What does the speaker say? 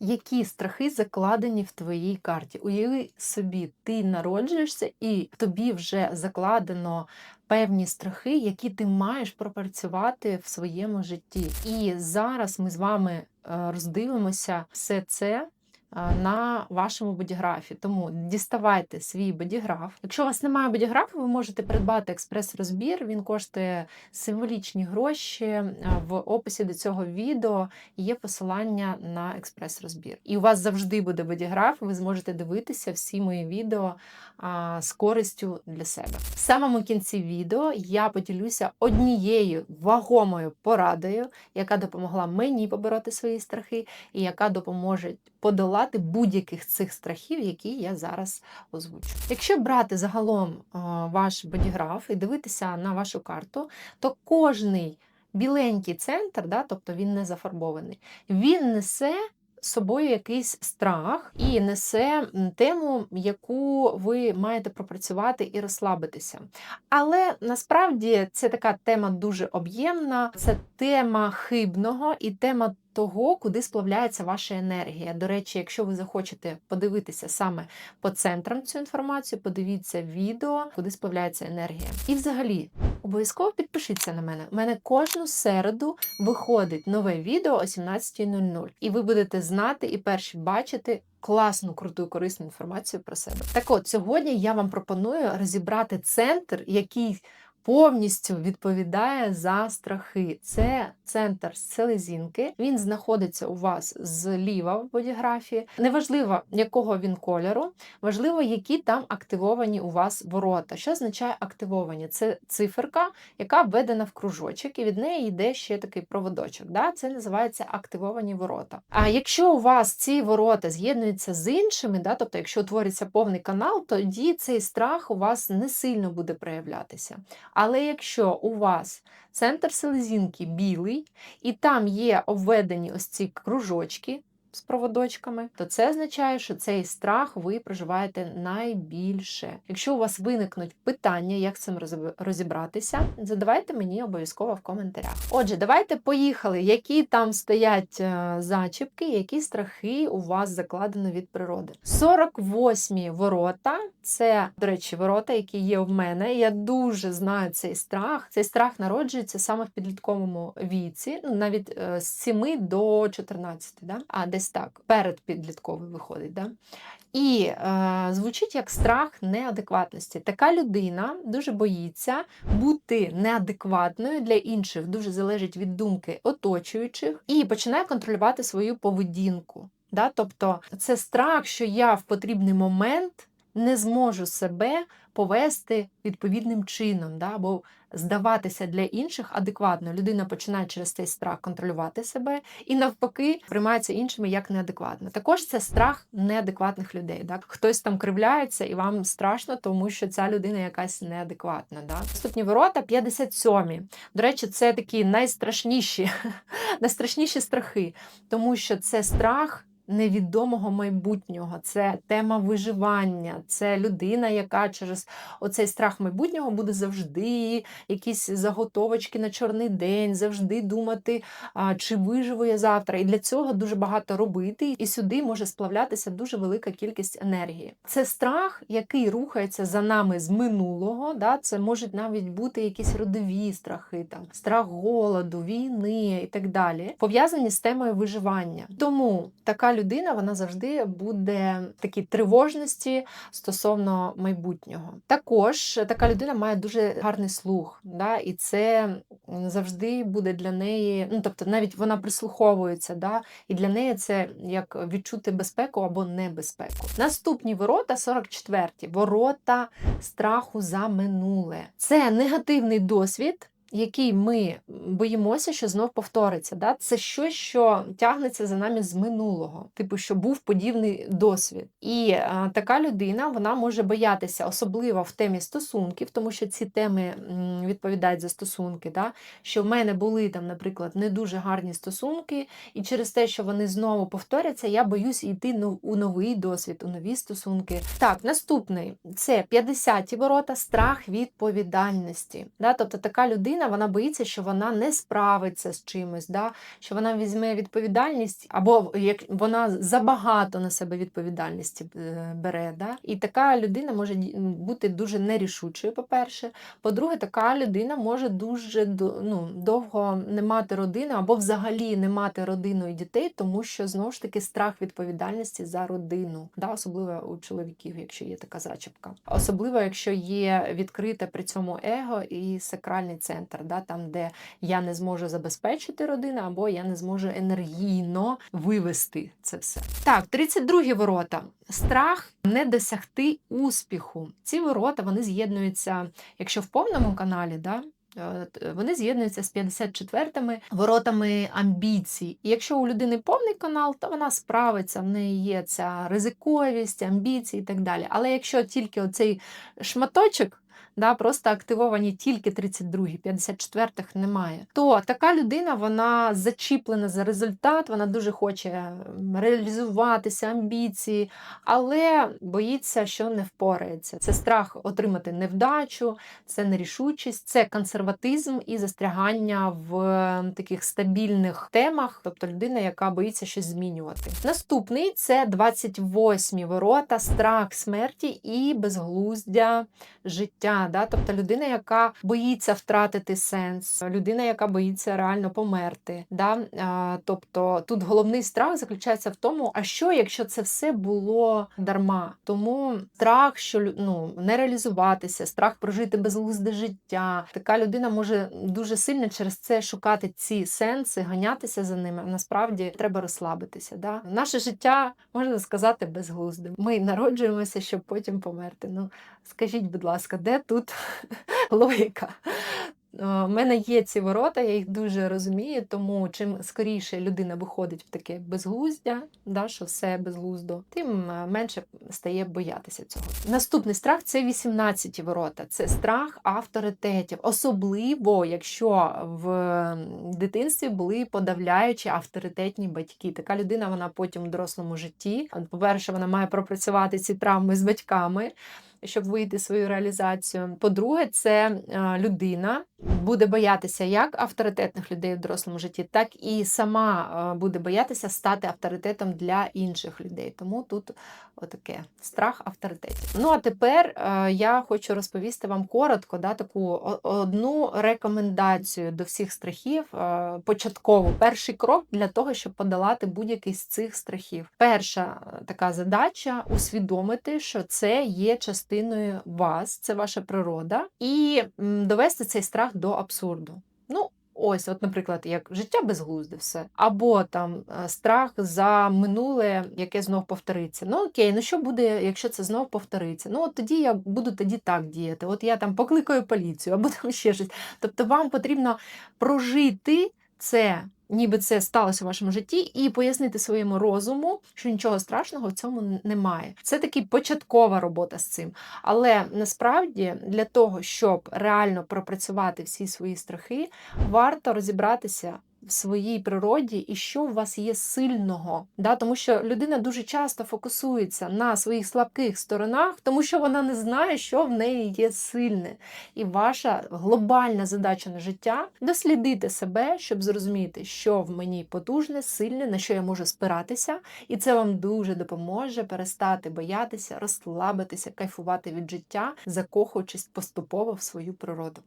які страхи закладені в твоїй карті. Уяви собі, ти народжуєшся, і тобі вже закладено певні страхи, які ти маєш пропрацювати в своєму житті. І зараз ми з вами е, роздивимося все це. На вашому бодіграфі. Тому діставайте свій бодіграф. Якщо у вас немає бодіграфу, ви можете придбати експрес-розбір. Він коштує символічні гроші. В описі до цього відео є посилання на експрес-розбір. І у вас завжди буде бодіграф, ви зможете дивитися всі мої відео з користю для себе. В самому кінці відео я поділюся однією вагомою порадою, яка допомогла мені побороти свої страхи, і яка допоможе подолати будь-яких цих страхів, які я зараз озвучу. Якщо брати загалом ваш бодіграф і дивитися на вашу карту, то кожний біленький центр, да, тобто він не зафарбований, він несе собою якийсь страх і несе тему, яку ви маєте пропрацювати і розслабитися. Але насправді це така тема дуже об'ємна, це тема хибного і тема того, куди сплавляється ваша енергія. До речі, якщо ви захочете подивитися саме по центрам цю інформацію, подивіться відео, куди сплавляється енергія. І взагалі, обов'язково підпишіться на мене. У мене кожну середу виходить нове відео о 17.00. І ви будете знати і перші бачити. Класну, круту, корисну інформацію про себе. Так от, сьогодні я вам пропоную розібрати центр, який повністю відповідає за страхи. Це центр селезінки. Він знаходиться у вас зліва в бодіграфії. Неважливо, якого він кольору, важливо, які там активовані у вас ворота. Що означає активовані? Це циферка, яка введена в кружочок, і від неї йде ще такий проводочок. Да? Це називається активовані ворота. А якщо у вас ці ворота з'єднуються з іншими, да? тобто, якщо утвориться повний канал, тоді цей страх у вас не сильно буде проявлятися. Але якщо у вас центр селезінки білий, і там є обведені ось ці кружочки з проводочками, то це означає, що цей страх ви проживаєте найбільше. Якщо у вас виникнуть питання, як з цим розібратися, задавайте мені обов'язково в коментарях. Отже, давайте поїхали, які там стоять е, зачіпки, які страхи у вас закладено від природи. 48 ворота це, до речі, ворота, які є в мене. Я дуже знаю цей страх. Цей страх народжується саме в підлітковому віці, ну навіть е, з 7 до 14, да? а десь так, перед підлітковий виходить. Да? І е, звучить як страх неадекватності. Така людина дуже боїться бути неадекватною для інших, дуже залежить від думки оточуючих, і починає контролювати свою поведінку. Да? Тобто це страх, що я в потрібний момент не зможу себе повести відповідним чином, да? або здаватися для інших адекватно. Людина починає через цей страх контролювати себе і навпаки приймається іншими як неадекватно. Також це страх неадекватних людей. Да? Хтось там кривляється, і вам страшно, тому що ця людина якась неадекватна. Да? Наступні ворота 57. До речі, це такі найстрашніші, найстрашніші страхи, тому що це страх невідомого майбутнього, це тема виживання, це людина, яка через оцей страх майбутнього буде завжди якісь заготовочки на чорний день, завжди думати, чи виживу я завтра. І для цього дуже багато робити, і сюди може сплавлятися дуже велика кількість енергії. Це страх, який рухається за нами з минулого. Да? Це можуть навіть бути якісь родові страхи, там страх голоду, війни і так далі, пов'язані з темою виживання. Тому така людина вона завжди буде в такій тривожності стосовно майбутнього. Також така людина має дуже гарний слух, да? і це завжди буде для неї, ну тобто навіть вона прислуховується, да? і для неї це як відчути безпеку або небезпеку. Наступні ворота 44 ворота страху за минуле. Це негативний досвід. Який ми боїмося, що знов повториться. Да? Це щось, що тягнеться за нами з минулого, типу, що був подібний досвід. І е, така людина вона може боятися, особливо в темі стосунків, тому що ці теми відповідають за стосунки. Да? Що в мене були там, наприклад, не дуже гарні стосунки, і через те, що вони знову повторяться, я боюсь йти у новий досвід, у нові стосунки. Так, наступний це 50-ті ворота, страх відповідальності. Да? Тобто така людина. Людина вона боїться, що вона не справиться з чимось, да? що вона візьме відповідальність, або як вона забагато на себе відповідальності е, бере. Да? І така людина може бути дуже нерішучою, по-перше. По-друге, така людина може дуже ну, довго не мати родини, або взагалі не мати родину і дітей, тому що знову ж таки страх відповідальності за родину, да? особливо у чоловіків, якщо є така зачіпка. Особливо, якщо є відкрите при цьому его і сакральний центр, да? там, де я не зможу забезпечити родину, або я не зможу енергійно вивести це все. Так, 32 ворота. Страх не досягти успіху. Ці ворота вони з'єднуються, якщо в повному каналі, да, е, вони з'єднуються з 54-ми воротами амбіцій. І якщо у людини повний канал, то вона справиться, в неї є ця ризиковість, амбіції і так далі. Але якщо тільки оцей шматочок, да, просто активовані тільки 32-гі, 54-х немає, то така людина вона зачіплена за результат, вона дуже хоче реалізуватися, амбіції, але боїться, що не впорається. Це страх отримати невдачу, це нерішучість, це консерватизм і застрягання в таких стабільних темах, тобто людина, яка боїться щось змінювати. Наступний це 28 ворота, страх смерті і безглуздя життя. Да? Тобто людина, яка боїться втратити сенс, людина, яка боїться реально померти. Да? Тобто тут головний страх заключається в тому, а що, якщо це все було дарма? Тому страх, що ну, не реалізуватися, страх прожити безглузде життя. Така людина може дуже сильно через це шукати ці сенси, ганятися за ними. Насправді треба розслабитися. Да? Наше життя можна сказати безглуздим. Ми народжуємося, щоб потім померти. Ну скажіть, будь ласка, де тут логіка? Е, У мене є ці ворота, я їх дуже розумію, тому чим скоріше людина виходить в таке безглуздя, да, що все безглуздо, тим е, менше стає боятися цього. Наступний страх це 18 ворота. Це страх авторитетів, особливо якщо в дитинстві були подавляючі авторитетні батьки. Така людина вона потім у дорослому житті. По-перше, вона має пропрацювати ці травми з батьками щоб вийти свою реалізацію. По-друге, це е, людина буде боятися як авторитетних людей в дорослому житті, так і сама е, буде боятися стати авторитетом для інших людей. Тому тут отаке страх авторитетів. Ну а тепер е, я хочу розповісти вам коротко да, таку одну рекомендацію до всіх страхів. Початкову перший крок для того, щоб подолати будь-який з цих страхів. Перша така задача усвідомити, що це є частиною вас, це ваша природа, і довести цей страх до абсурду. Ну, Ось, от, наприклад, як життя безглузде все, або там е, страх за минуле, яке знов повториться. Ну окей, ну що буде, якщо це знов повториться? Ну от тоді я буду тоді так діяти. От я там покликаю поліцію, або там ще щось. Тобто вам потрібно прожити це, ніби це сталося в вашому житті, і пояснити своєму розуму, що нічого страшного в цьому немає. Це таки початкова робота з цим. Але насправді для того, щоб реально пропрацювати всі свої страхи, варто розібратися в своїй природі і що у вас є сильного. Да? Тому що людина дуже часто фокусується на своїх слабких сторонах, тому що вона не знає, що в неї є сильне. І ваша глобальна задача на життя дослідити себе, щоб зрозуміти, що в мені потужне, сильне, на що я можу спиратися, і це вам дуже допоможе перестати боятися, розслабитися, кайфувати від життя, закохуючись поступово в свою природу.